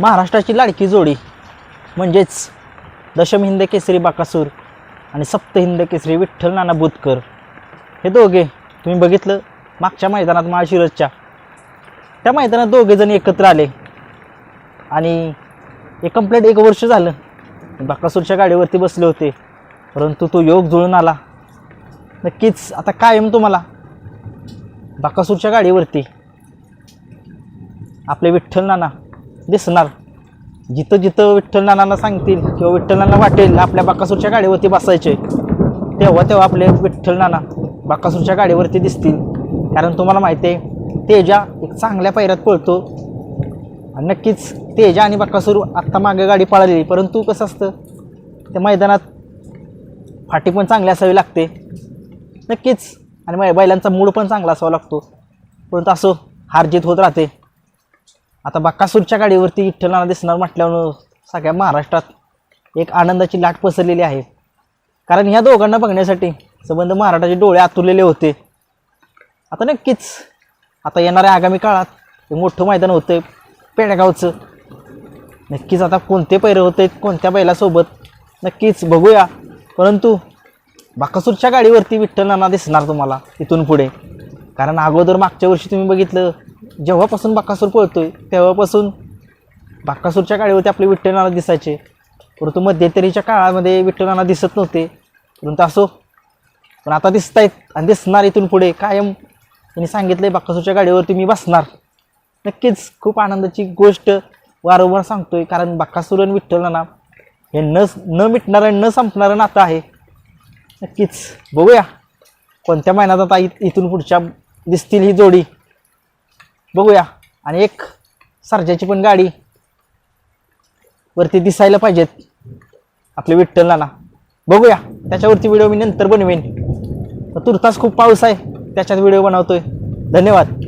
महाराष्ट्राची लाडकी जोडी म्हणजेच दशम हिंद केसरी बाकासूर आणि सप्त हिंद केसरी विठ्ठल नाना बुतकर. हे दोघे तुम्ही बघितलं मागच्या मैदानात माळशिरसच्या. त्या मैदानात दोघेजण एकत्र आले. आणि एक कंप्लेंट एक वर्ष झालं. बाकासूरच्या गाडीवरती बसले होते. परंतु तो योग जुळून आला. नक्कीच आता कायम तुम्हाला बाकासूरच्या गाडीवरती आपले विठ्ठल नाना दिसणार. जिथं जिथं विठ्ठल नानांना सांगतील किंवा विठ्ठल नाना वाटेल आपल्या बाकासूरच्या गाडीवरती बसायचे तेव्हा तेव्हा आपले विठ्ठल नाना बाकासूरच्या गाडीवरती दिसतील. कारण तुम्हाला माहिती आहे तेजा एक चांगल्या पायऱ्यात पळतो. आणि नक्कीच तेजा आणि बाकासूर आत्ता मागे गाडी पळालेली परंतु कसं असतं त्या मैदानात फाटी पण चांगली असावी लागते. नक्कीच. आणि बैलांचा मूड पण चांगला असावा लागतो. परंतु असो हारजीत होत राहते. आता बाकासूरच्या गाडीवरती विठ्ठलांना दिसणार म्हटल्यावर सगळ्या महाराष्ट्रात एक आनंदाची लाट पसरलेली आहे. कारण ह्या दोघांना बघण्यासाठी संबंध महाराष्ट्राचे डोळे आतुरलेले होते. आता नक्कीच आता येणाऱ्या आगामी काळात हे मोठं मैदान होतं पेडगावचं. नक्कीच आता कोणते पैरे होते कोणत्या बैलासोबत नक्कीच बघूया. परंतु बाकासूरच्या गाडीवरती विठ्ठल नाना दिसणार तुम्हाला इथून पुढे. कारण अगोदर मागच्या वर्षी तुम्ही बघितलं जेव्हापासून बाकासूर पळतोय तेव्हापासून बाकासूरच्या गाडीवरती आपले विठ्ठलनाला दिसायचे. परंतु मध्यंतरीच्या काळामध्ये विठ्ठलनाला दिसत नव्हते. परंतु असो पण आता दिसत आहेत आणि दिसणार इथून पुढे. कायम त्यांनी सांगितलं आहे बाकासूरच्या गाडीवरती मी बसणार. नक्कीच खूप आनंदाची गोष्ट वारंवार सांगतोय कारण बाकासूर आणि विठ्ठलनाना हे न न मिटणारं न संपणारं नातं आहे. नक्कीच बघूया कोणत्या महिन्यात आता इथून पुढच्या दिसतील ही जोडी. बघूया. आणि एक सरजाची पण गाडी वरती दिसायला पाहिजेत. आपले विठ्ठल नाना. बघूया. त्याच्यावरती व्हिडिओ मी नंतर बनवेन. तर तुर्तास खूप पाऊस आहे. त्याच्यात व्हिडिओ बनवतोय. धन्यवाद.